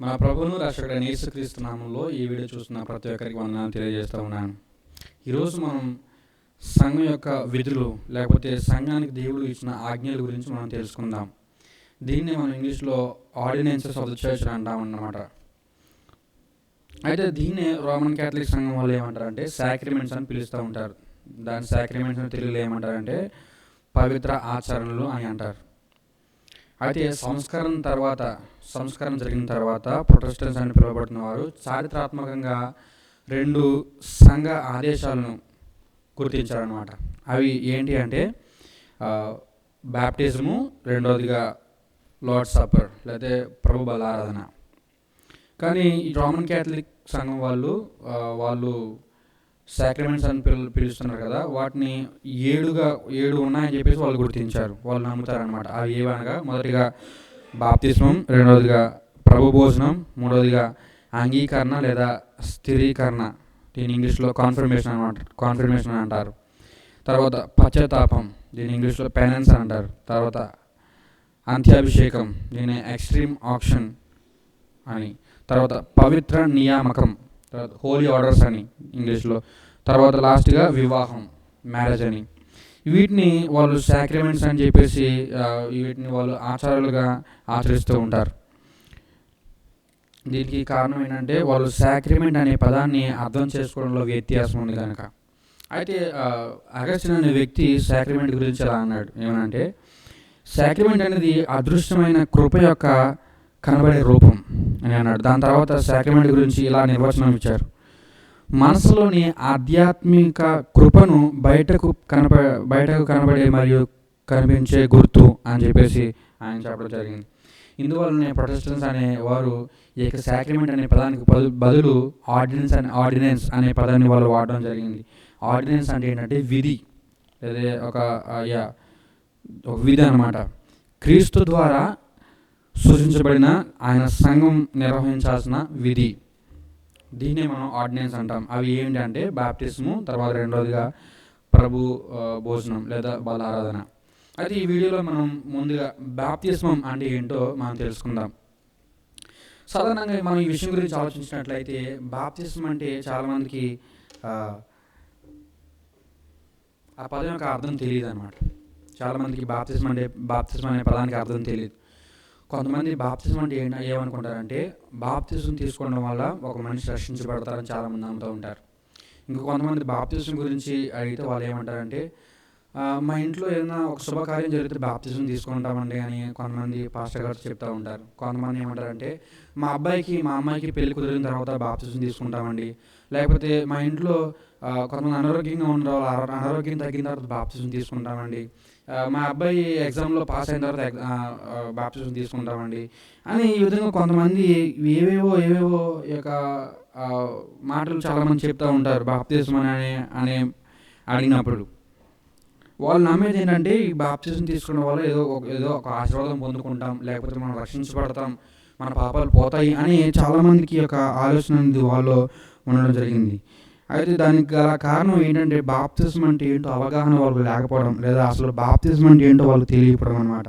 మన ప్రభువును రక్షకుడైన యేసుక్రీస్తు నామంలో ఈ వీడియో చూస్తున్న ప్రతి ఒక్కరికి వందనాలు తెలియజేస్తూ ఉన్నాను. ఈరోజు మనం సంఘం యొక్క విధులు లేకపోతే సంఘానికి దేవుడు ఇచ్చిన ఆజ్ఞల గురించి మనం తెలుసుకుందాం. దీన్ని మనం ఇంగ్లీష్లో ఆర్డినెన్సెస్ ఆఫ్ ద చర్చ్ అంటాం అన్నమాట. అయితే దీన్నే రోమన్ క్యాథలిక్ సంఘం వాళ్ళు ఏమంటారంటే సాక్రిమెంట్స్ అని పిలుస్తూ ఉంటారు. దాని సాక్రిమెంట్స్ అని తెలుగులో ఏమంటారంటే పవిత్ర ఆచరణలు అని అంటారు. అయితే సంస్కరణ తర్వాత సంస్కరణ జరిగిన తర్వాత ప్రొటెస్టెంట్స్ అని పిలువబడుతున్న వారు చారిత్రాత్మకంగా రెండు సంఘ ఆదేశాలను గుర్తించారనమాట అవి ఏంటి అంటే బ్యాప్టిజము రెండవదిగా లార్డ్ సప్పర్ లేకపోతే ప్రభు బలారాధన. కానీ ఈ రోమన్ క్యాథలిక్ సంఘం వాళ్ళు వాళ్ళు సాక్రిమెంట్స్ అని పిలు పిలుస్తున్నారు కదా వాటిని ఏడుగా ఏడు ఉన్నాయని చెప్పేసి వాళ్ళు గుర్తించారు. వాళ్ళు నమ్ముతారనమాట అవి ఏవనగా మొదటిగా బాప్తిస్మం రెండవదిగా ప్రభు భోజనం మూడవదిగా అంగీకరణ లేదా స్థిరీకరణ. దీని ఇంగ్లీష్లో కాన్ఫర్మేషన్ అనమాట కాన్ఫర్మేషన్ అంటారు. తర్వాత పశ్చాత్తాపం దీని ఇంగ్లీష్లో పెనెన్స్ అంటారు. తర్వాత అంత్యాభిషేకం దీని ఎక్స్ట్రీమ్ ఆప్షన్ అని. తర్వాత పవిత్ర నియామకం తర్వాత హోలీ ఆర్డర్స్ అని ఇంగ్లీష్లో. తర్వాత లాస్ట్గా వివాహం మ్యారేజ్ అని. వీటిని వాళ్ళు సాక్రిమెంట్స్ అని చెప్పేసి వీటిని వాళ్ళు ఆచారాలుగా ఆచరిస్తూ ఉంటారు. దీనికి కారణం ఏంటంటే వాళ్ళు సాక్రిమెంట్ అనే పదాన్ని అర్థం చేసుకోవడంలో వ్యత్యాసం ఉంది కనుక. అయితే అగస్టిన్ అనే వ్యక్తి సాక్రిమెంట్ గురించి అలా అన్నాడు? ఏమనంటే సాక్రిమెంట్ అనేది అదృశ్యమైన కృప యొక్క కనబడే రూపం. అన్నాడు. దాని తర్వాత సాక్రిమెంట్ గురించి ఇలా నిర్వచనం ఇచ్చారు. మనసులోని ఆధ్యాత్మిక కృపను బయటకు కనప బయటకు కనబడే మరియు కనిపించే గుర్తు అని చెప్పేసి ఆయన చెప్పడం జరిగింది. ఇందువల్లనే ప్రొటెస్టెన్స్ అనే వారు ఈ యొక్క సాక్రిమెంట్ అనే పదానికి బదులు ఆర్డినెన్స్ అనే ఆర్డినెన్స్ అనే పదాన్ని వాళ్ళు వాడడం జరిగింది. ఆర్డినెన్స్ అంటే ఏంటంటే విధి. లేదా ఒక యా ఒక విధి అనమాట క్రీస్తు ద్వారా సూచించబడిన ఆయన సంఘం నిర్వహించాల్సిన విధి. దీన్నే మనం ఆర్డినెన్స్ అంటాం. అవి ఏంటంటే బాప్టిజము తర్వాత రెండవదిగా ప్రభు భోజనం లేదా బల ఆరాధన. అయితే ఈ వీడియోలో మనం ముందుగా బాప్తిస్మం అంటే ఏంటో మనం తెలుసుకుందాం. సాధారణంగా మనం ఈ విషయం గురించి ఆలోచించినట్లయితే బాప్తిస్మం అంటే చాలామందికి ఆ, ఆ పదం యొక్క అర్థం తెలియదు అనమాట చాలామందికి బాప్తిజం అంటే బాప్తిజం అనే పదానికి అర్థం తెలియదు. కొంతమంది బాప్తిజం అంటే ఏంటి ఏమనుకుంటారంటే బాప్తిజం తీసుకోవడం వల్ల ఒక మనిషి రక్షించబడతారని చాలామంది నమ్ముతూ ఉంటారు. ఇంకా కొంతమంది బాప్తిజం గురించి అడిగితే వాళ్ళు ఏమంటారంటే మా ఇంట్లో ఏదైనా ఒక శుభకార్యం జరిగితే బాప్తిజం తీసుకుంటామండి అని కొంతమంది పాస్టర్ గారు చెప్తూ ఉంటారు. కొంతమంది ఏమంటారంటే మా అబ్బాయికి మా అమ్మాయికి పెళ్ళి కుదిరిన తర్వాత బాప్తిజం తీసుకుంటామండి. లేకపోతే మా ఇంట్లో కొంతమంది అనారోగ్యంగా ఉన్న అనారోగ్యం తగ్గిన తర్వాత బాప్తిజం తీసుకుంటామండి. మా అబ్బాయి ఎగ్జామ్లో పాస్ అయిన తర్వాత ఎగ్- బాప్తిజం తీసుకుంటామండి. అని ఈ విధంగా కొంతమంది ఏవేవో ఏవేవో యొక్క మాటలు చాలామంది చెప్తూ ఉంటారు బాప్తిజం అనే అనే అడిగినప్పుడు. వాళ్ళు నమ్మేది ఏంటంటే ఈ బాప్తిజం తీసుకున్న వల్ల ఏదో ఒక- ఏదో ఒక ఆశీర్వాదం పొందుకుంటాం లేకపోతే మనం రక్షించబడతాం మన పాపాలు పోతాయి అని చాలామందికి యొక్క ఆలోచన అనేది వాళ్ళు ఉండడం జరిగింది. అయితే దానికి గల కారణం ఏంటంటే బాప్తిజం అంటే ఏంటో అవగాహన వాళ్ళకు లేకపోవడం లేదా అసలు బాప్తిజం అంటే ఏంటో వాళ్ళకి తెలియకపోవడం అనమాట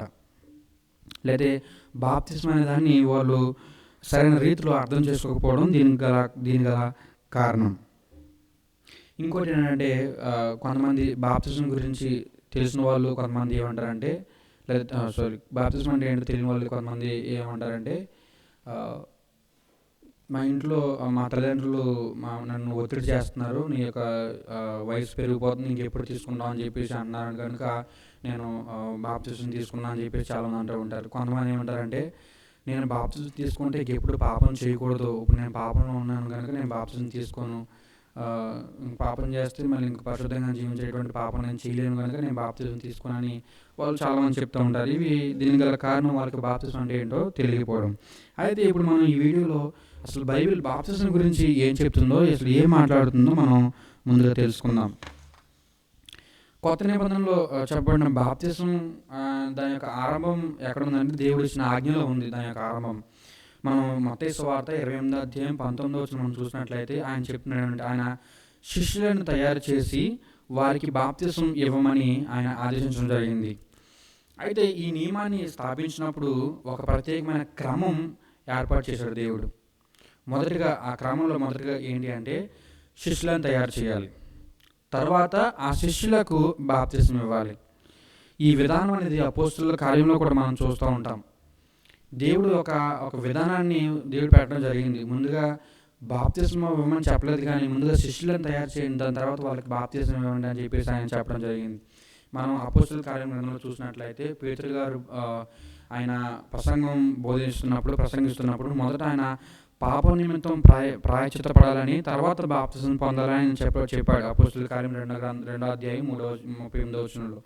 లేదా బాప్తిజం అనే దాన్ని వాళ్ళు సరైన రీతిలో అర్థం చేసుకోకపోవడం దీనికి గల దీని గల కారణం. ఇంకోటి ఏంటంటే కొంతమంది బాప్తిజం గురించి తెలిసిన వాళ్ళు కొంతమంది ఏమంటారంటే లేదా సారీ బాప్తిజం అంటే ఏంటో తెలియని వాళ్ళు కొంతమంది ఏమంటారంటే మా ఇంట్లో మా తల్లిదండ్రులు మా నన్ను ఒత్తిడి చేస్తున్నారు. నీ యొక్క వయసు పెరిగిపోతుంది ఇంకెప్పుడు తీసుకుంటావు అని చెప్పేసి అన్నారు. కనుక నేను బాప్తిజం తీసుకున్నా అని చెప్పేసి చాలామంది అంటూ ఉంటారు. కొంతమంది ఏమంటారంటే నేను బాప్తిజం తీసుకుంటే ఎప్పుడు పాపం చేయకూడదు. ఇప్పుడు నేను పాపంలో ఉన్నాను కనుక నేను బాప్తిజం తీసుకోను. పాపం చేస్తే మళ్ళీ ఇంక పరిశుద్ధంగా జీవించేటువంటి పాపం నేను చేయలేను కనుక నేను బాప్తిజం తీసుకున్నాని వాళ్ళు చాలామంది చెప్తూ ఉంటారు. ఇవి దీనికి గల కారణం వాళ్ళకి బాప్తిజం అంటే ఏంటో తెలియకపోవడం. అయితే ఇప్పుడు మనం ఈ వీడియోలో అసలు బైబిల్ బాప్తిజం గురించి ఏం చెప్తుందో అసలు ఏం మాట్లాడుతుందో మనం ముందుగా తెలుసుకుందాం. కొత్త నిబంధనలో చెప్పబడిన బాప్తిజం దాని యొక్క ఆరంభం ఎక్కడ ఉందంటే దేవుడు ఇచ్చిన ఆజ్ఞలో ఉంది దాని యొక్క ఆరంభం. మనం మతేశ్వ వార్త ఇరవై ఎనిమిది అధ్యాయం పంతొమ్మిదో వచ్చిన మనం చూసినట్లయితే ఆయన చెప్తున్నాడు ఆయన శిష్యులను తయారు చేసి వారికి బాప్తిజం ఇవ్వమని ఆయన ఆదేశించడం జరిగింది. అయితే ఈ నియమాన్ని స్థాపించినప్పుడు ఒక ప్రత్యేకమైన క్రమం ఏర్పాటు చేశాడు దేవుడు. మొదటిగా ఆ క్రమంలో మొదటిగా ఏంటి అంటే శిష్యులను తయారు చేయాలి. తర్వాత ఆ శిష్యులకు బాప్తిజం ఇవ్వాలి. ఈ విధానం అనేది అపోస్తుల కార్యంలో కూడా మనం చూస్తూ ఉంటాం. దేవుడు ఒక ఒక విధానాన్ని దేవుడు పెట్టడం జరిగింది. ముందుగా బాప్తిజం ఇవ్వమని చెప్పలేదు కానీ ముందుగా శిష్యులను తయారు చేయండి. దాని తర్వాత వాళ్ళకి బాప్తిజం ఇవ్వండి అని చెప్పేసి ఆయన చెప్పడం జరిగింది. మనం అపోస్తుల కార్యం గ్రంథంలో చూసినట్లయితే పేతులు గారు ఆయన ప్రసంగం బోధిస్తున్నప్పుడు ప్రసంగిస్తున్నప్పుడు మొదట ఆయన పాప నిమిత్తం ప్రాయ ప్రాయచిత్తపడాలని తర్వాత బాప్తిజం పొందాలని ఆయన చెప్ప చెప్పాడు. అపోస్తుల కార్యం రెండో రెండో అధ్యాయం మూడో ముప్పై ఎనిమిదో వచనంలో.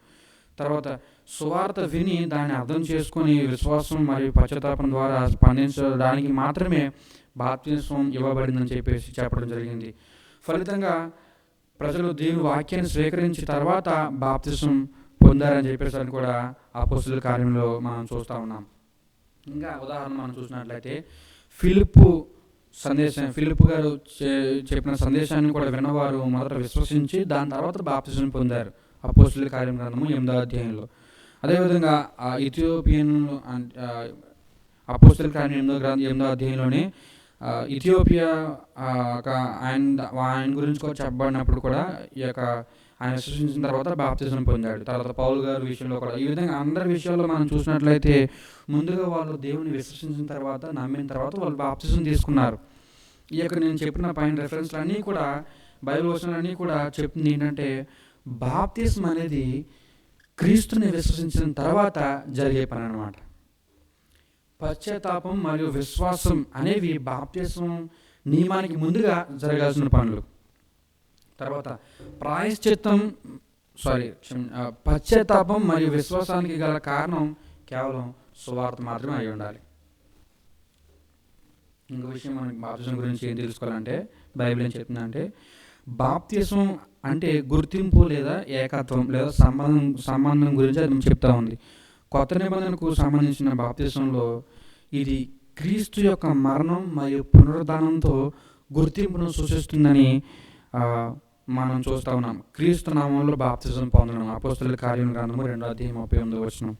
తర్వాత సువార్త విని దాన్ని అర్థం చేసుకొని విశ్వాసం మరియు పశ్చాత్తాపం ద్వారా స్పందించడానికి మాత్రమే బాప్తిజం ఇవ్వబడిందని చెప్పేసి చెప్పడం జరిగింది. ఫలితంగా ప్రజలు దేవుని వాక్యాన్ని స్వీకరించి తర్వాత బాప్తిజం పొందారని చెప్పేసి అని కూడా అపోస్తుల కార్యంలో మనం చూస్తూ ఉన్నాం. ఇంకా ఉదాహరణ మనం చూసినట్లయితే ఫిలిప్పు సందేశం ఫిలిప్ గారు చే- చెప్పిన సందేశాన్ని కూడా విన్నవారు మొదట విశ్వసించి దాని తర్వాత బాప్తిజం పొందారు. అపోస్తుల కార్యం గ్రంథము ఎనిమిదో అధ్యాయంలో. అదేవిధంగా ఆ ఇథియోపియన్ అపోస్తుల కార్యం ఎనిమిదో గ్రంథం ఎనిమిదో అధ్యాయంలోనే ఇథియోపియా ఒక ఆయన ఆయన గురించి కూడా చెప్పబడినప్పుడు కూడా ఈ యొక్క ఆయన విశ్వసించిన తర్వాత బాప్తిజం పొందాడు. తర్వాత పౌలు గారి విషయంలో కూడా ఈ విధంగా అందరి విషయాల్లో మనం చూసినట్లయితే ముందుగా వాళ్ళు దేవుని విశ్వసించిన తర్వాత నమ్మిన తర్వాత వాళ్ళు బాప్తిజం తీసుకున్నారు. ఈ యొక్క నేను చెప్పిన పైన రెఫరెన్స్లు అన్నీ కూడా బైబిల్ వచనాలన్నీ కూడా చెప్తుంది ఏంటంటే బాప్తిజం అనేది క్రీస్తుని విశ్వసించిన తర్వాత జరిగే పని అనమాట పశ్చాత్తాపం మరియు విశ్వాసం అనేవి బాప్తిజం నియమానికి ముందుగా జరగాల్సిన పనులు. తర్వాత ప్రాయశ్చిత్తం సారీ పశ్చాత్తాపం మరియు విశ్వాసానికి గల కారణం కేవలం సువార్త మాత్రమే అయి ఉండాలి. ఇంకో విషయం మనకి బాప్తిజం గురించి ఏం తెలుసుకోవాలంటే బైబిల్ ఏం చెప్తుందంటే బాప్తిజం అంటే గుర్తింపు లేదా ఏకత్వం లేదా సంబంధం సంబంధం గురించి అది చెప్తా ఉంది. కొత్త నిబంధనకు సంబంధించిన బాప్తిజంలో ఇది క్రీస్తు యొక్క మరణం మరియు పునరుద్ధానంతో గుర్తింపును సూచిస్తుందని మనం చూస్తా ఉన్నాం. క్రీస్తు నామంలో బాప్తిజం పొందడం అపోస్తుల కార్యం గ్రంథము రెండో అధ్యాయం ముప్పై ఎనిమిది వచ్చినాం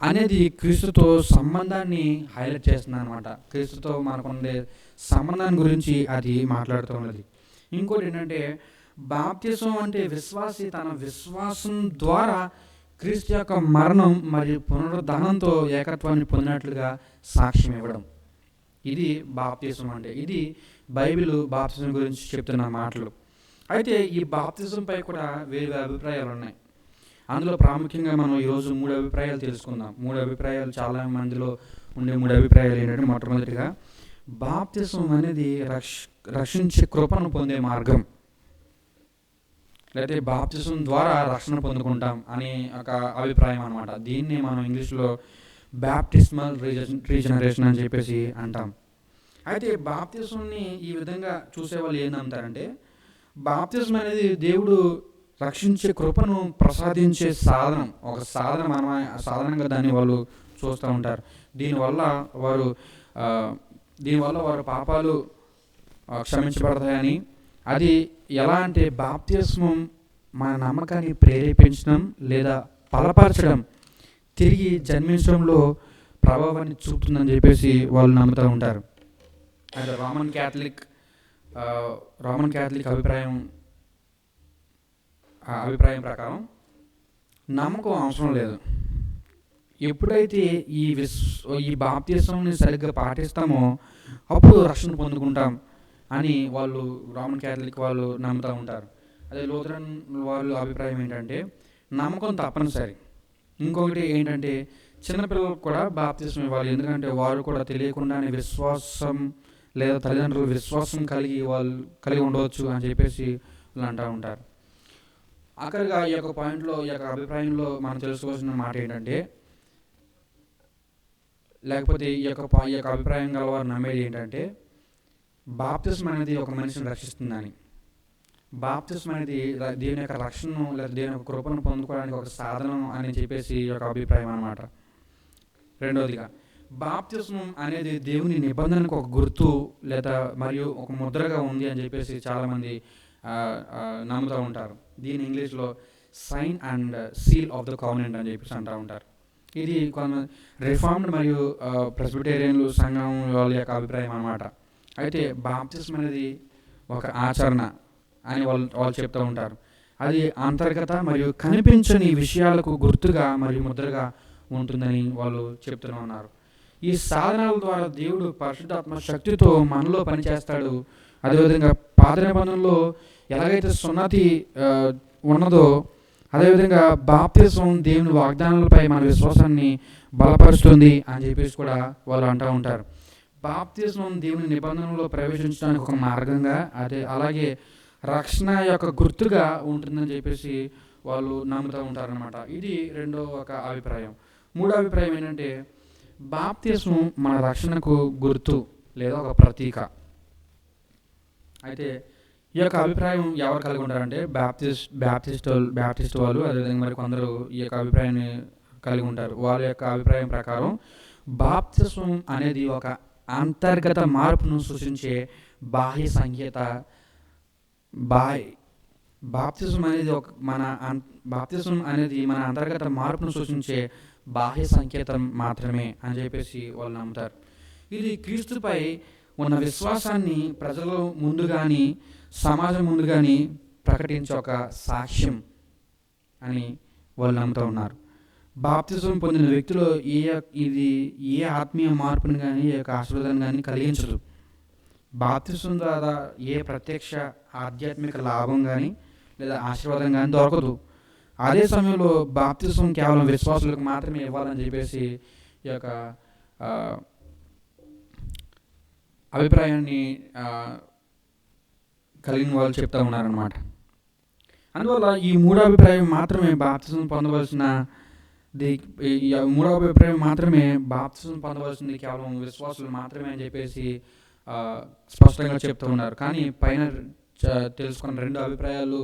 అనేది క్రీస్తుతో సంబంధాన్ని హైలైట్ చేస్తుంది అనమాట క్రీస్తుతో మనకుండే సంబంధాన్ని గురించి అది మాట్లాడుతూ ఉన్నది. ఇంకోటి ఏంటంటే బాప్తిజం అంటే విశ్వాసి తన విశ్వాసం ద్వారా క్రీస్తు యొక్క మరణం మరియు పునరుద్ధానంతో ఏకత్వాన్ని పొందినట్లుగా సాక్ష్యం ఇవ్వడం. ఇది బాప్తిజం అంటే ఇది బైబిల్ బాప్తిజం గురించి చెప్తున్న మాటలు. అయితే ఈ బాప్తిజంపై కూడా వేరు అభిప్రాయాలు ఉన్నాయి. అందులో ప్రాముఖ్యంగా మనం ఈరోజు మూడు అభిప్రాయాలు తెలుసుకుందాం. మూడు అభిప్రాయాలు చాలా మందిలో ఉండే మూడు అభిప్రాయాలు ఏంటంటే మొట్టమొదటిగా బాప్తిజం అనేది రక్ష రక్షించే కృపను పొందే మార్గం. లేకపోతే బాప్తిజం ద్వారా రక్షణ పొందుకుంటాం అనే ఒక అభిప్రాయం అనమాట దీన్ని మనం ఇంగ్లీష్లో బ్యాప్టిస్మల్ రీజనరేషన్ అని చెప్పేసి అంటాం. అయితే బాప్తిజంని ఈ విధంగా చూసేవాళ్ళు ఏం నమ్ముతారంటే బాప్తిజం అనేది దేవుడు రక్షించే కృపను ప్రసాదించే సాధనం. ఒక సాధన మన సాధనంగా దాన్ని వాళ్ళు చూస్తూ ఉంటారు. దీనివల్ల వారు దీనివల్ల వారి పాపాలు క్షమించబడతాయని అది ఎలా అంటే బాప్తిస్మం మన నమ్మకాన్ని ప్రేరేపించడం లేదా బలపరచడం తిరిగి జన్మించడంలో ప్రభావాన్ని చూపుతుందని చెప్పేసి వాళ్ళు నమ్ముతూ ఉంటారు. అయితే రోమన్ క్యాథలిక్ రోమన్ క్యాథలిక్ అభిప్రాయం ఆ అభిప్రాయం ప్రకారం నమ్మకం అవసరం లేదు. ఎప్పుడైతే ఈ విశ్ ఈ బాప్తీసంని సరిగ్గా పాటిస్తామో అప్పుడు రక్షణ పొందుకుంటాం అని వాళ్ళు రోమన్ క్యాథలిక్ వాళ్ళు నమ్ముతూ ఉంటారు. అదే లూథరన్ వాళ్ళు అభిప్రాయం ఏంటంటే నమ్మకం తప్పనిసరి. ఇంకొకటి ఏంటంటే చిన్నపిల్లలకు కూడా బాప్తిసం ఇవ్వాలి. ఎందుకంటే వారు కూడా తెలియకుండానే విశ్వాసం లేదా తల్లిదండ్రులు విశ్వాసం కలిగి వాళ్ళు కలిగి ఉండవచ్చు అని చెప్పేసి వాళ్ళు అంటూ ఉంటారు. ఆఖరిగా ఈ యొక్క పాయింట్లో ఈ యొక్క అభిప్రాయంలో మనం తెలుసుకోవాల్సిన మాట ఏంటంటే లేకపోతే ఈ యొక్క ఈ యొక్క అభిప్రాయం గల వారు నమ్మేది ఏంటంటే బాప్తిస్మ అనేది ఒక మనిషిని రక్షిస్తుందని. బాప్తిస్మ అనేది ర- దేవుని యొక్క రక్షణను లేదా దేవుని యొక్క కృపను పొందుకోవడానికి ఒక సాధనం అని చెప్పేసి ఈ యొక్క అభిప్రాయం అన్నమాట. రెండవదిగా బాప్తిస్మం అనేది దేవుని నిబంధనకు ఒక గుర్తు లేదా మరియు ఒక ముద్రగా ఉంది అని చెప్పేసి చాలామంది నమ్ముతూ ఉంటారు. దీని ఇంగ్లీష్లో sign and seal of the covenant అని చెప్పేసి అంటూ ఉంటారు. ఇది కొంత రిఫార్మ్డ్ మరియు ప్రెస్బిటేరియన్లు సంఘం వాళ్ళ యొక్క అభిప్రాయం అన్నమాట. అయితే బాప్తిస్మ్ అనేది ఒక ఆచరణ అని వాళ్ళు వాళ్ళు చెప్తూ ఉంటారు. అది అంతర్గత మరియు కనిపించని విషయాలకు గుర్తుగా మరియు ముద్రగా ఉంటుందని వాళ్ళు చెప్తూనే ఉన్నారు. ఈ సాధనాల ద్వారా దేవుడు పరిశుద్ధాత్మ శక్తితో మనలో పనిచేస్తాడు. అదేవిధంగా పాత నిబంధనలో ఎలాగైతే సున్నతి ఉన్నదో అదేవిధంగా బాప్తిసం దేవుని వాగ్దానాలపై మన విశ్వాసాన్ని బలపరుస్తుంది అని చెప్పేసి కూడా వాళ్ళు అంటూ ఉంటారు. బాప్తిసం దేవుని నిబంధనలో ప్రవేశించడానికి ఒక మార్గంగా అదే అలాగే రక్షణ యొక్క గుర్తుగా ఉంటుందని చెప్పేసి వాళ్ళు నమ్ముతూ ఉంటారనమాట ఇది రెండో ఒక అభిప్రాయం. మూడో అభిప్రాయం ఏంటంటే బాప్తిసం మన రక్షణకు గుర్తు లేదా ఒక ప్రతీక. అయితే ఈ యొక్క అభిప్రాయం ఎవరు కలిగి ఉంటారంటే బ్యాప్టిస్ట్ బ్యాప్టిస్ట్ వాళ్ళు- బ్యాప్టిస్ట్ వాళ్ళు అదేవిధంగా మరి కొందరు ఈ యొక్క అభిప్రాయాన్ని కలిగి ఉంటారు. వాళ్ళ యొక్క అభిప్రాయం ప్రకారం బాప్తిసం అనేది ఒక అంతర్గత మార్పును సూచించే బాహ్య సంకేత బాహ్య. బాప్తిజం అనేది ఒక మన బాప్తిజం అనేది మన అంతర్గత మార్పును సూచించే బాహ్య సంకేతం మాత్రమే అని చెప్పేసి వాళ్ళు నమ్ముతారు. ఇది క్రీస్తుపై ఉన్న విశ్వాసాన్ని ప్రజల ముందు కానీ సమాజం ముందు కానీ ప్రకటించే ఒక సాక్ష్యం అని వాళ్ళు నమ్ముతూ ఉన్నారు. బాప్తిజం పొందిన వ్యక్తిలో ఏ ఇది ఏ ఆత్మీయ మార్పుని కానీ ఏ యొక్క ఆశీర్వాదాన్ని కానీ కలిగించదు. బాప్తిజం ద్వారా ఏ ప్రత్యక్ష ఆధ్యాత్మిక లాభం కానీ లేదా ఆశీర్వాదం కానీ దొరకదు. అదే సమయంలో బాప్తిజం కేవలం విశ్వాసులకు మాత్రమే ఇవ్వాలని చెప్పేసి ఈ యొక్క అభిప్రాయాన్ని కలిగిన వాళ్ళు చెప్తా ఉన్నారనమాట అందువల్ల ఈ మూడో అభిప్రాయం మాత్రమే బాప్తిజం పొందవలసిన మూడో ఈ అభిప్రాయం మాత్రమే బాప్తిజం పొందవలసింది కేవలం విశ్వాసులు మాత్రమే అని చెప్పేసి స్పష్టంగా చెప్తూ ఉన్నారు. కానీ పైన చ- తెలుసుకున్న రెండు అభిప్రాయాలు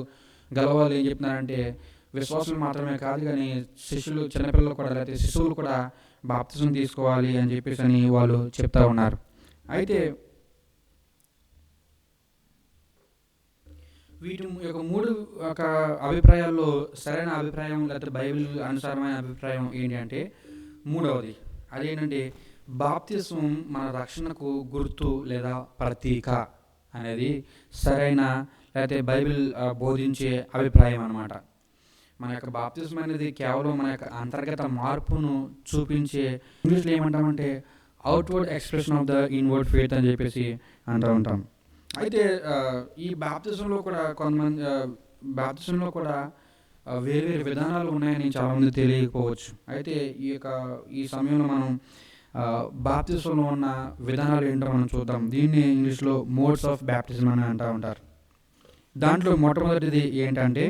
గలవాళ్ళు ఏం చెప్తున్నారంటే విశ్వాసులు మాత్రమే కాదు కానీ శిష్యులు చిన్నపిల్లలు కూడా లేకపోతే శిశువులు కూడా బాప్తిజం తీసుకోవాలి అని చెప్పేసి అని వాళ్ళు చెప్తా ఉన్నారు. అయితే వీటి యొక్క మూడు ఒక అభిప్రాయాల్లో సరైన అభిప్రాయం లేకపోతే బైబిల్ అనుసారమైన అభిప్రాయం ఏంటి అంటే మూడవది. అదేంటంటే బాప్తిజం మన రక్షణకు గుర్తు లేదా ప్రతీక అనేది సరైన లేకపోతే బైబిల్ బోధించే అభిప్రాయం అన్నమాట. మన యొక్క బాప్తిజం అనేది కేవలం మన యొక్క అంతర్గత మార్పును చూపించే ఇంగ్లీష్లో ఏమంటామంటే outward expression of the inward faith అని చెప్పేసి అంటూ ఉంటాం. అయితే ఈ బాప్తిజంలో కూడా కొంతమంది బాప్తిజంలో కూడా వేరు వేరు విధానాలు ఉన్నాయని చాలామంది తెలియకపోవచ్చు. అయితే ఈ యొక్క ఈ సమయంలో మనం బాప్తిజంలో ఉన్న విధానాలు ఏంటో మనం చూద్దాం. దీన్ని ఇంగ్లీష్లో మోడ్స్ ఆఫ్ బ్యాప్టిజం అని అంటూ ఉంటారు. దాంట్లో మొట్టమొదటిది ఏంటంటే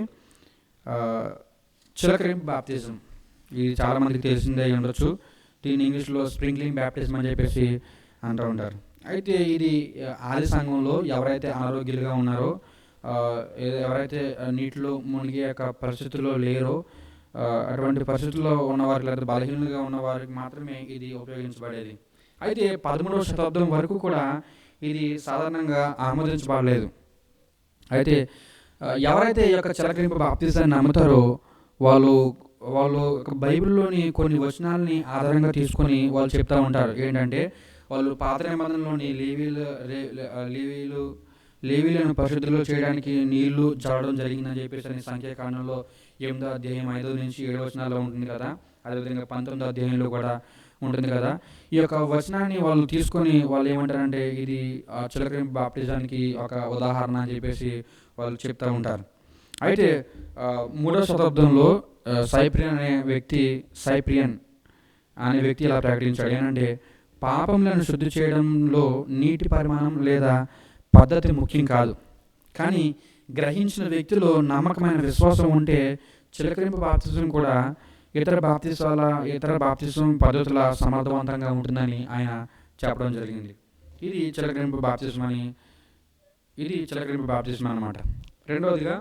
చిలకరింపు బాప్తిజం. ఇది చాలామందికి తెలిసిందే అయి ఉండొచ్చు దీన్ని ఇంగ్లీష్లో స్ప్రింక్లింగ్ బ్యాప్టిజం అని చెప్పేసి అంటూ ఉంటారు. అయితే ఇది ఆది సంఘంలో ఎవరైతే అనారోగ్యులుగా ఉన్నారో ఎవరైతే నీటిలో మునిగే యొక్క పరిస్థితుల్లో లేరో అటువంటి పరిస్థితుల్లో ఉన్నవారికి లేదా బలహీనంగా ఉన్న వారికి మాత్రమే ఇది ఉపయోగించబడేది. అయితే పదమూడవ శతాబ్దం వరకు కూడా ఇది సాధారణంగా ఆమోదించబడలేదు. అయితే ఎవరైతే ఈ యొక్క చిలకరింపు బాప్తిజాన్ని నమ్ముతారో వాళ్ళు వాళ్ళు బైబిల్లోని కొన్ని వచనాలని ఆధారంగా తీసుకొని వాళ్ళు చెప్తూ ఉంటారు. ఏంటంటే వాళ్ళు పాత నిబంధనలోని లేవీలు లేవీలు లేవీలను పరిశుద్ధులు చేయడానికి నీళ్ళు చల్లడం జరిగిందని చెప్పేసి అని సంఖ్యాకాండంలో ఎనిమిదో అధ్యాయం ఐదో నుంచి ఏడో వచనాల్లో ఉంటుంది కదా? అదేవిధంగా పంతొమ్మిదో అధ్యాయంలో కూడా ఉంటుంది కదా? ఈ యొక్క వచనాన్ని వాళ్ళు తీసుకొని వాళ్ళు ఏమంటారంటే ఇది చిలకరింపు బాప్టిజానికి ఒక ఉదాహరణ అని చెప్పేసి వాళ్ళు చెప్తూ ఉంటారు. అయితే ఆ, మూడవ శతాబ్దంలో సైప్రియన్ అనే వ్యక్తి సైప్రియన్ అనే వ్యక్తి ఇలా ప్రకటించాడు? ఏంటంటే పాపములను శుద్ధి చేయడంలో నీటి పరిమాణం లేదా పద్ధతి ముఖ్యం కాదు. కానీ గ్రహించిన వ్యక్తిలో నమ్మకమైన విశ్వాసం ఉంటే చిలకరింపు బాప్తిజం కూడా ఇతర బాప్తిసాల ఇతర బాప్తిజం పద్ధతుల సమర్థవంతంగా ఉంటుందని ఆయన చెప్పడం జరిగింది. ఇది చిలకరింపు బాప్తిజం అని ఇది చిలకరింపు బాప్తిజం అన్నమాట. రెండవదిగా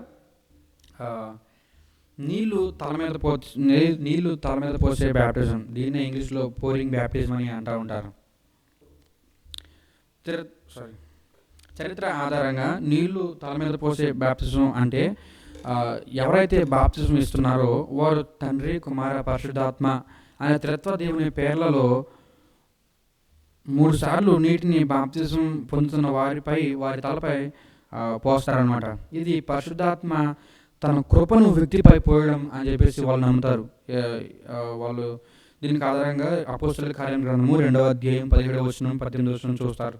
నీళ్ళు నీళ్ళు తల మీద పో నీళ్ళు నీళ్ళు తల మీద పోసే బ్యాప్టిజం దీన్నే ఇంగ్లీష్లో పోరింగ్ బ్యాప్టిజం అని అంటూ ఉంటారు. సారీ చరిత్ర ఆధారంగా నీళ్ళు తల మీద పోసే బ్యాప్టిజం అంటే ఎవరైతే బాప్తిజం ఇస్తున్నారో వారు తండ్రి కుమార పరిశుద్ధాత్మ అనే త్రిత్వ దేవుని పేర్లలో మూడు సార్లు నీటిని బాప్తిజం పొందుతున్న వారిపై వారి తలపై పోస్తారనమాట ఇది పరిశుద్ధాత్మ తన కృపను వ్యక్తిపై పోయడం అని చెప్పేసి వాళ్ళు నమ్ముతారు. వాళ్ళు దీనికి ఆధారంగా అపోస్తల కార్యం గ్రంథము రెండవ అధ్యాయం పదిహేడవ వచనం పద్దెనిమిది వచనం చూస్తారు.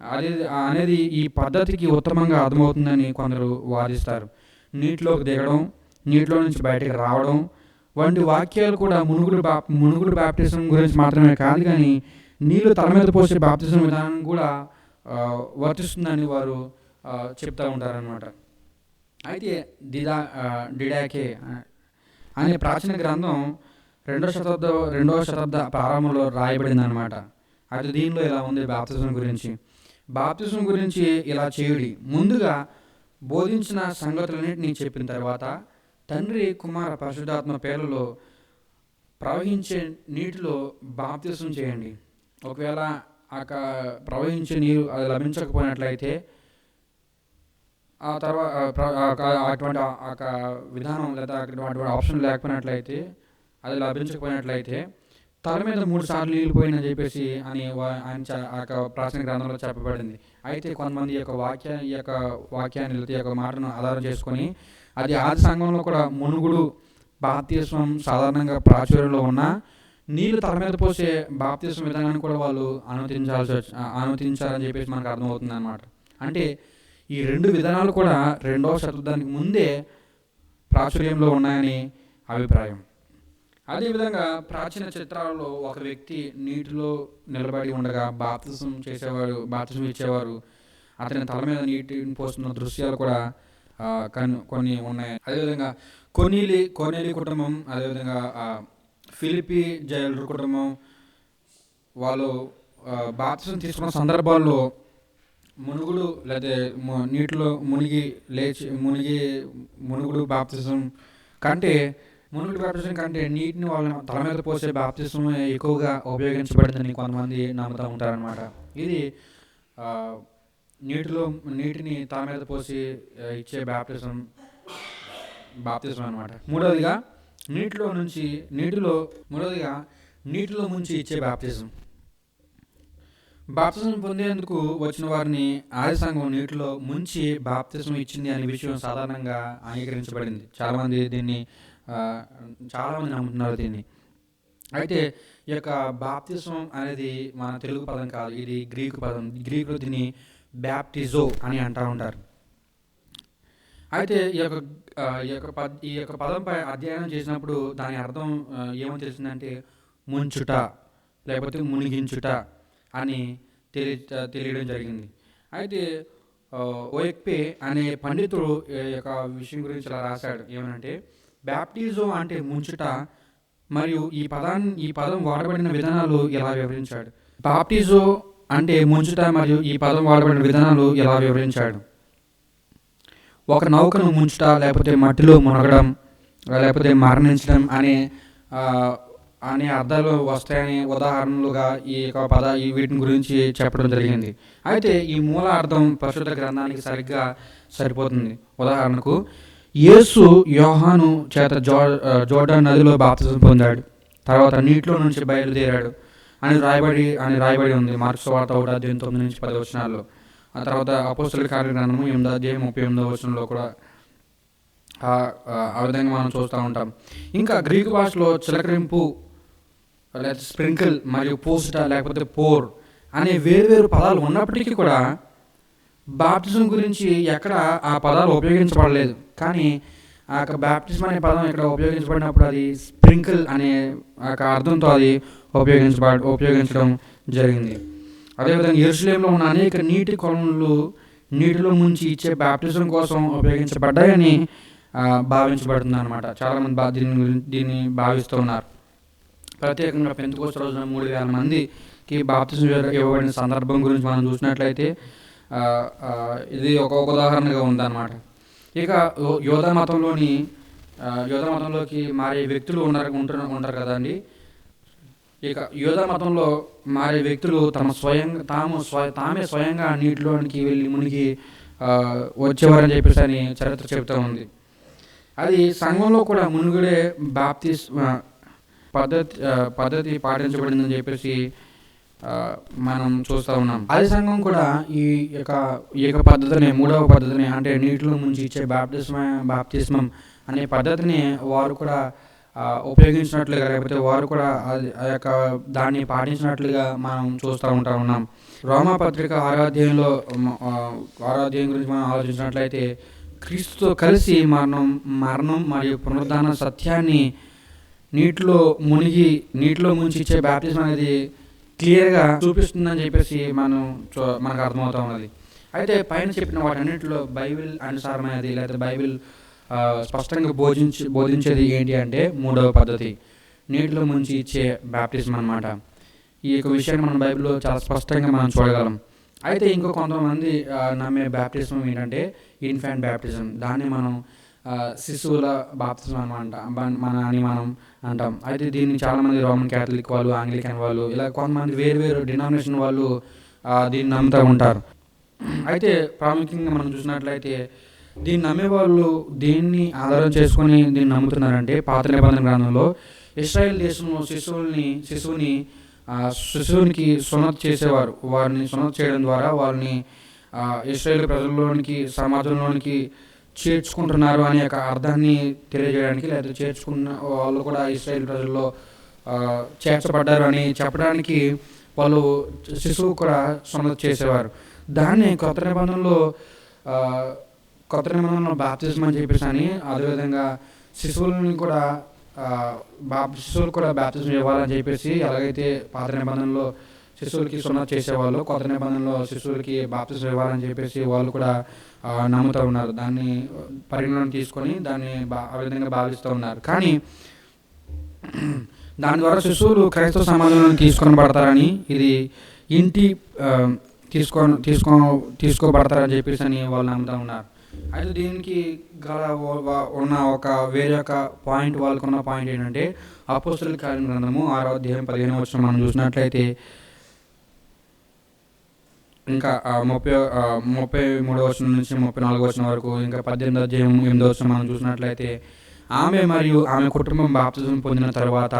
అది అనేది ఈ పద్ధతికి ఉత్తమంగా అర్థమవుతుందని కొందరు వాదిస్తారు. నీటిలోకి దిగడం నీటిలో నుంచి బయటకు రావడం వంటి వాక్యాలు కూడా మునుగుడు బా మునుగుడు బాప్టిజం గురించి మాత్రమే కాదు కానీ నీళ్ళు తల మీద పోసే బాప్తిజం విధానం కూడా వర్తిస్తుందని వారు చెప్తూ ఉంటారనమాట అయితే డిడా డిడాకే అనే ప్రాచీన గ్రంథం రెండవ శతాబ్ద రెండవ శతాబ్ద ప్రారంభంలో రాయబడింది అనమాట అది దీనిలో ఇలా ఉంది బాప్తిజం గురించి. బాప్తిజం గురించి ఇలా చేయుడి. ముందుగా బోధించిన సంగతులన్నింటినీ చెప్పిన తర్వాత తండ్రి కుమార పరిశుద్ధాత్మ పేర్లలో ప్రవహించే నీటిలో బాప్తిజం చేయండి. ఒకవేళ ఆ ప్రవహించే నీరు అది లభించకపోయినట్లయితే ఆ తర్వాత అటువంటి ఒక విధానం లేదా అటువంటి ఆప్షన్ లేకపోయినట్లయితే అది లభించకపోయినట్లయితే తల మీద మూడు సార్లు నీళ్ళు పోయిందని చెప్పేసి అని ఆయన చ- ఆ యొక్క ప్రాచీన గ్రంథంలో చెప్పబడింది. అయితే కొంతమంది ఈ యొక్క వాక్య ఈ యొక్క వాక్యాన్ని లేదా యొక్క మాటను ఆధారం చేసుకొని అది ఆది సంఘంలో కూడా మునుగుడు భారతీయ సాధారణంగా ప్రాచుర్యంలో ఉన్న నీళ్ళు తల మీద పోసే బాప్తిసం విధానాన్ని కూడా వాళ్ళు అనుమతించాల్సి వచ్చి అనుమతించాలని చెప్పేసి మనకు అర్థమవుతుంది అనమాట అంటే ఈ రెండు విధానాలు కూడా రెండవ శతాబ్దానికి ముందే ప్రాచుర్యంలో ఉన్నాయని అభిప్రాయం. అదేవిధంగా ప్రాచీన చిత్రాలలో ఒక వ్యక్తి నీటిలో నిలబడి ఉండగా బాప్తిసం చేసేవారు బాప్తిసం ఇచ్చేవారు అతని తల మీద నీటిని పోస్తున్న దృశ్యాలు కూడా కొన్ని ఉన్నాయి. అదేవిధంగా కొనీలి కొనేలి కుటుంబం అదేవిధంగా ఫిలిపి జైలర్ కుటుంబం వాళ్ళు ఆ, తీసుకున్న సందర్భాల్లో మునుగుడు లేదా నీటిలో మునిగి లేచి మునిగి మునుగుడు బాప్తిజం కంటే మునుగుడు బాప్తిజం కంటే నీటిని వాళ్ళ తల మీద పోసే బాప్తిజం ఎక్కువగా ఉపయోగించబడిందని కొంతమంది నమ్ముతూ ఉంటారనమాట ఇది నీటిలో నీటిని తల మీద పోసి ఇచ్చే బాప్తిజం బాప్తిజం అనమాట మూడవదిగా నీటిలో నుంచి నీటిలో మూడవదిగా నీటిలో ముంచి ఇచ్చే బాప్తిజం. బాప్తిజం పొందేందుకు వచ్చిన వారిని ఆది సంఘం నీటిలో ముంచి బాప్తిజం ఇచ్చింది అనే విషయం సాధారణంగా అంగీకరించబడింది. చాలామంది దీన్ని చాలామంది నమ్ముతున్నారు దీన్ని. అయితే ఈ యొక్క బాప్తిజం అనేది మన తెలుగు పదం కాదు ఇది గ్రీకు పదం. గ్రీకులో దీన్ని బ్యాప్టిజో అని అంటూ ఉంటారు. అయితే ఈ యొక్క ఈ యొక్క పద్ ఈ యొక్క పదంపై అధ్యయనం చేసినప్పుడు దాని అర్థం ఆ, ఏమని తెలిసిందంటే ముంచుట లేకపోతే మునిగించుట అని తెలి తెలియడం జరిగింది. అయితే ఓఎక్పే అనే పండితుడు ఈ యొక్క విషయం గురించి ఇలా రాశాడు. ఏమనంటే బ్యాప్టిజో అంటే ముంచుట మరియు ఈ పదాన్ని ఈ పదం వాడబడిన విధానాలు ఎలా వివరించాడు? బాప్టిజో అంటే ముంచుట మరియు ఈ పదం వాడబడిన విధానాలు ఎలా వివరించాడు? ఒక నౌకను ముంచుట లేకపోతే మట్టిలో మునగడం లేకపోతే మరణించడం అనే అనే అర్థాలు వస్తాయని ఉదాహరణలుగా ఈ యొక్క పద ఈ వీటిని గురించి చెప్పడం జరిగింది. అయితే ఈ మూల అర్థం పరిశుద్ధ గ్రంథానికి సరిగ్గా సరిపోతుంది. ఉదాహరణకు యేసు యోహాను చేత జో జోడా జోర్డాన్ నదిలో బాప్తిజం పొందాడు. తర్వాత నీటిలో నుంచి బయలుదేరాడు అని రాయబడి అని రాయబడి ఉంది. మార్క్స్ వార్త ఒకటి అధ్యయనం తొమ్మిది నుంచి పది వచనాల్లో. ఆ తర్వాత అపోస్తుల కార్యగ్రంథము ఎనిమిదో అధ్యాయం ముప్పై ఎనిమిదో వచనంలో కూడా ఆ- విధంగా మనం చూస్తూ ఉంటాం. ఇంకా గ్రీకు భాషలో చిలకరింపు లేదా స్ప్రింకిల్ మరియు పోస్ట లేకపోతే పోర్ అనే వేరువేరు పదాలు ఉన్నప్పటికీ కూడా బాప్టిజం గురించి ఎక్కడ ఆ పదాలు ఉపయోగించబడలేదు. కానీ ఆ యొక్క బాప్టిజం అనే పదం ఇక్కడ ఉపయోగించబడినప్పుడు అది స్ప్రింకిల్ అనే ఆ యొక్క అర్థంతో అది ఉపయోగించబడ ఉపయోగించడం జరిగింది. అదేవిధంగా ఎరుసలేంలో ఉన్న అనేక నీటి కొలనులు నీటిలో ముంచి ఇచ్చే బ్యాప్టిజం కోసం ఉపయోగించబడ్డాయని భావించబడుతుంది అనమాట చాలామంది బా దీని గురించి దీన్ని భావిస్తూ ఉన్నారు. ప్రత్యేకంగా పెంతుకోస రోజున మూడు వేల మందికి బాప్తిజం ఇవ్వబడిన సందర్భం గురించి మనం చూసినట్లయితే ఇది ఒక ఉదాహరణగా ఉందన్నమాట. ఇక యోధ మతంలోని యోధ మతంలోకి మారే వ్యక్తులు ఉన్నారు ఉంటున్నారు ఉంటారు కదండి. ఇక యోధ మతంలో మారే వ్యక్తులు తమ స్వయంగా తాము స్వ తామే స్వయంగా నీటిలోనికి వెళ్ళి మునిగి వచ్చేవారని చెప్పేసి అని చరిత్ర చెబుతూ ఉంది. అది సంఘంలో కూడా మునుగుడే బాప్తిస్ పద్ధతి పద్ధతి పాటించబడిందని చెప్పేసి మనం చూస్తూ ఉన్నాం. ఆది సంఘం కూడా ఈ యొక్క ఈ యొక్క పద్ధతిని మూడవ పద్ధతిని అంటే నీటిలో ముంచి ఇచ్చే బాప్తిస్మ బాప్తిస్మం అనే పద్ధతిని వారు కూడా ఉపయోగించినట్లుగా లేకపోతే వారు కూడా ఆ యొక్క దాన్ని పాటించినట్లుగా మనం చూస్తూ ఉంటా ఉన్నాం. రోమా పత్రిక ఆరాధ్యంలో ఆరాధ్యం గురించి మనం ఆలోచించినట్లయితే క్రీస్తుతో కలిసి మరణం మరణం మరియు పునరుద్ధాన సత్యాన్ని నీటిలో మునిగి నీటిలో ముంచి ఇచ్చే బ్యాప్టిజం అనేది క్లియర్గా చూపిస్తుందని చెప్పేసి మనం చూ- మనకు అర్థమవుతా ఉన్నది. అయితే పైన చెప్పిన వాటన్నిటిలో బైబిల్ అనుసారమైనది లేదా బైబిల్ స్పష్టంగా బోధించి బోధించేది ఏంటి అంటే మూడవ పద్ధతి నీటిలో ముంచి ఇచ్చే బ్యాప్టిజం అన్నమాట. ఈ యొక్క విషయాన్ని మన బైబిల్లో చాలా స్పష్టంగా మనం చూడగలం. అయితే ఇంకో కొంతమంది నమ్మే బ్యాప్టిజం ఏంటంటే ఇన్ఫాంట్ బ్యాప్టిజం దాన్ని మనం శిశువుల బాప్తిజం అనమాట మన అని మనం అంటాం. అయితే దీన్ని చాలామంది రోమన్ క్యాథలిక్ వాళ్ళు ఆంగ్లికన్ వాళ్ళు ఇలా కొంతమంది వేరు వేరు డినామినేషన్ వాళ్ళు దీన్ని నమ్ముతూ ఉంటారు. అయితే ప్రాముఖ్యంగా మనం చూసినట్లయితే దీన్ని నమ్మేవాళ్ళు దేన్ని ఆధారం చేసుకొని దీన్ని నమ్ముతున్నారంటే పాత నిబంధన గ్రంథంలో ఇస్రాయేల్ దేశంలో శిశువుల్ని శిశువుని శిశువునికి సున్నత చేసేవారు. వారిని సున్నత చేయడం ద్వారా వారిని ఇస్రాయేల్ ప్రజల్లోనికి సమాజంలోనికి చేర్చుకుంటున్నారు అనే ఒక అర్థాన్ని తెలియజేయడానికి లేదా చేర్చుకున్న వాళ్ళు కూడా ఇస్రాయేల్ ప్రజల్లో చేర్చబడ్డారు అని చెప్పడానికి వాళ్ళు శిశువు కూడా సున్నత చేసేవారు. దాన్ని కొత్త నిబంధనలో కొత్త నిబంధనలో బాప్తిజం అని చెప్పేసి అని అదేవిధంగా శిశువులని కూడా బాప్ శిశువులు కూడా బాప్తిజం ఇవ్వాలని చెప్పేసి ఎలాగైతే పాత నిబంధనలో శిశువులకి సున్నా చేసేవాళ్ళు కొత్త నిబంధనలో శిశువులకి బాప్తిజం ఇవ్వాలని చెప్పేసి వాళ్ళు కూడా నమ్ముతూ ఉన్నారు. దాన్ని పరిగణన తీసుకొని దాన్ని బా ఆ విధంగా భావిస్తూ ఉన్నారు. కానీ దాని ద్వారా శిశువులు క్రైస్తవ సమాజంలో తీసుకొని పడతారని ఇది ఇంటి తీసుకొని తీసుకో తీసుకో తీసుకోబడతారని చెప్పేసి అని వాళ్ళు నమ్ముతూ ఉన్నారు. అయితే దీనికి గల ఉన్న ఒక వేరే ఒక పాయింట్ వాళ్ళకు ఉన్న పాయింట్ ఏంటంటే అపోస్తుల కార్యం గ్రంథము ఆరో అధ్యాయం పదిహేను వచ్చిన మనం చూసినట్లయితే ఇంకా ముప్పై ముప్పై మూడో వచ్చిన నుంచి ముప్పై నాలుగో వచ్చిన వరకు ఇంకా పద్దెనిమిది అధ్యాయం ఎనిమిదో వచ్చిన మనం చూసినట్లయితే ఆమె మరియు ఆమె కుటుంబం బాప్తిజం పొందిన తర్వాత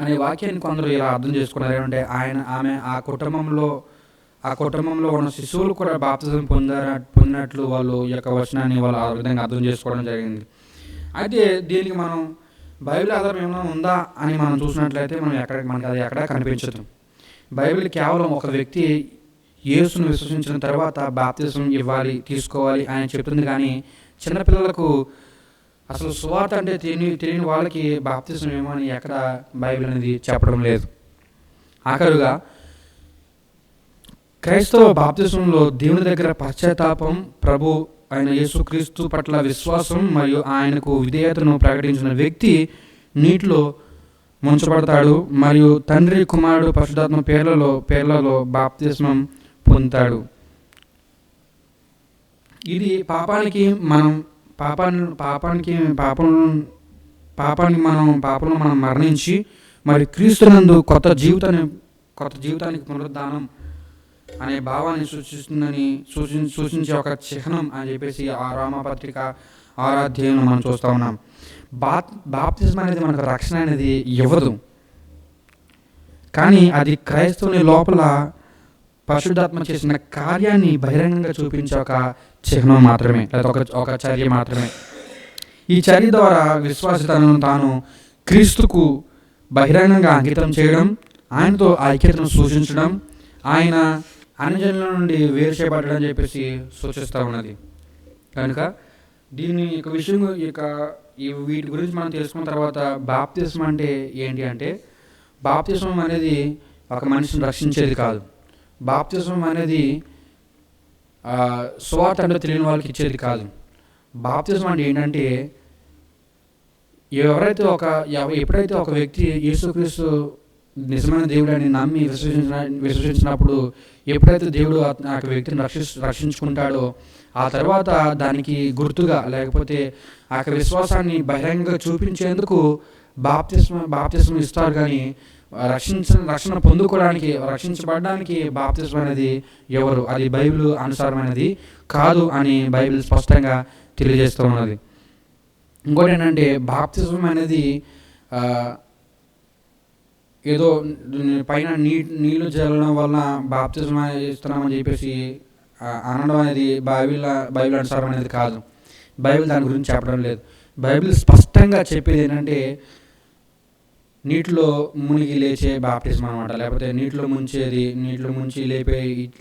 అనే వాక్యాన్ని కొందరు ఇలా అర్థం చేసుకున్నారు. ఏమంటే ఆయన ఆమె ఆ కుటుంబంలో ఆ కుటుంబంలో ఉన్న శిశువులు కూడా బాప్తిజం పొందార పొందినట్లు వాళ్ళు ఈ యొక్క వచనాన్ని వాళ్ళు ఆ విధంగా అర్థం చేసుకోవడం జరిగింది. అయితే దీనికి మనం బైబిల్ ఆధారం ఏమైనా ఉందా అని మనం చూసినట్లయితే మనం ఎక్కడ మనకి అది ఎక్కడా కనిపించదు. బైబిల్ కేవలం ఒక వ్యక్తి యేసును విశ్వసించిన తర్వాత బాప్తిజం ఇవ్వాలి తీసుకోవాలి అని చెప్తుంది కానీ చిన్నపిల్లలకు అసలు సువార్త అంటే తెలియని తెలియని వాళ్ళకి బాప్తిజం ఏమో అని ఎక్కడ బైబిల్ అనేది చెప్పడం లేదు. ఆఖరుగా క్రైస్తవ బాప్తిజంలో దేవుని దగ్గర పశ్చాత్తాపం ప్రభు ఆయన యేసుక్రీస్తు పట్ల విశ్వాసం మరియు ఆయనకు విధేయతను ప్రకటించిన వ్యక్తి నీటిలో ముంచబడతాడు మరియు తండ్రి కుమారుడు పరిశుధాత్మ పేర్లలో పేర్లలో బాప్తిస్మం పొందుతాడు. ఇది పాపానికి మనం పాపాన్ని పాపానికి పాపం పాపాన్ని మనం పాపంలో మనం మరణించి మరి క్రీస్తునందు కొత్త జీవితాన్ని కొత్త జీవితానికి పునరుద్ధానం అనే భావాన్ని సూచిస్తుందని సూచి సూచించే ఒక చిహ్నం అని చెప్పేసి ఆ రామపత్రిక ఆరాధ్యాయంలో మనం చూస్తూ ఉన్నాం. బా బాప్తిజం అనేది మనకు రక్షణ అనేది ఇవ్వదు. కానీ అది క్రైస్తవుని లోపల పరిశుద్ధాత్మ చేసిన కార్యాన్ని బహిరంగంగా చూపించే ఒక చిహ్నం మాత్రమే లేదా ఒక ఒక చర్య మాత్రమే. ఈ చర్య ద్వారా విశ్వాసితను తాను క్రీస్తుకు బహిరంగంగా అంకితం చేయడం ఆయనతో ఐక్యతను సూచించడం ఆయన అన్యజనుల నుండి వేరు చేయబడ్డాడని అని చెప్పేసి సూచిస్తూ ఉన్నది. కనుక దీని యొక్క విషయం యొక్క ఈ వీటి గురించి మనం తెలుసుకున్న తర్వాత బాప్తిజం అంటే ఏంటి అంటే బాప్తిజం అనేది ఒక మనిషిని రక్షించేది కాదు. బాప్తిజం అనేది ఆ, స్వార్థ అంటే తెలియని వాళ్ళకి ఇచ్చేది కాదు. బాప్తిజం అంటే ఏంటంటే ఎవరైతే ఒక ఎప్పుడైతే ఒక వ్యక్తి యేసుక్రీస్తు నిజమైన దేవుడు అని నమ్మి విశ్వసించిన విశ్వసించినప్పుడు ఎప్పుడైతే దేవుడు ఆ యొక్క వ్యక్తిని రక్షి రక్షించుకుంటాడో ఆ తర్వాత దానికి గుర్తుగా లేకపోతే ఆ యొక్క విశ్వాసాన్ని బహిరంగంగా చూపించేందుకు బాప్తిస్మ బాప్తిస్మ ఇస్తారు కానీ రక్షించ రక్షణ పొందుకోవడానికి రక్షించబడడానికి బాప్తిస్మ అనేది ఎవరు? అది బైబిల్ అనుసారమైనది కాదు అని బైబిల్ స్పష్టంగా తెలియజేస్తూ ఉన్నది. ఇంకోటి ఏంటంటే బాప్తిజం అనేది ఏదో పైన నీ నీళ్ళు చల్లడం వలన బాప్తిజం ఇస్తున్నామని చెప్పేసి అనడం అనేది బైబిల్ బైబిల్ అనుసారం అనేది కాదు. బైబిల్ దాని గురించి చెప్పడం లేదు. బైబిల్ స్పష్టంగా చెప్పేది ఏంటంటే నీటిలో మునిగి లేచే బాప్టిజం అనమాట లేకపోతే నీటిలో ముంచేది నీటిలో ముంచి లేపే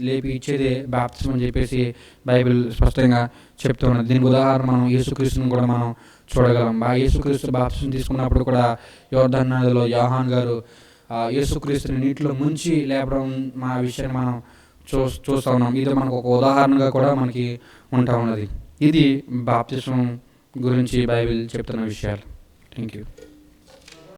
లేపి ఇచ్చేదే బాప్టిజం అని చెప్పేసి బైబిల్ స్పష్టంగా చెప్తూ ఉన్నది. దీనికి ఉదాహరణ మనం యేసుక్రీస్తుని కూడా మనం చూడగలం. బా యేసుక్రీస్తు బాప్టిజం తీసుకున్నప్పుడు కూడా యోర్ధన్ నదిలో యోహాన్ గారు యేసుక్రీస్తుని నీటిలో ముంచి లేపడం మా విషయాన్ని మనం చూ చూస్తూ ఉన్నాం. ఇది మనకు ఒక ఉదాహరణగా కూడా మనకి ఉంటా ఉన్నది. ఇది బాప్తిసం గురించి బైబిల్ చెప్తున్న విషయాలు. Thank you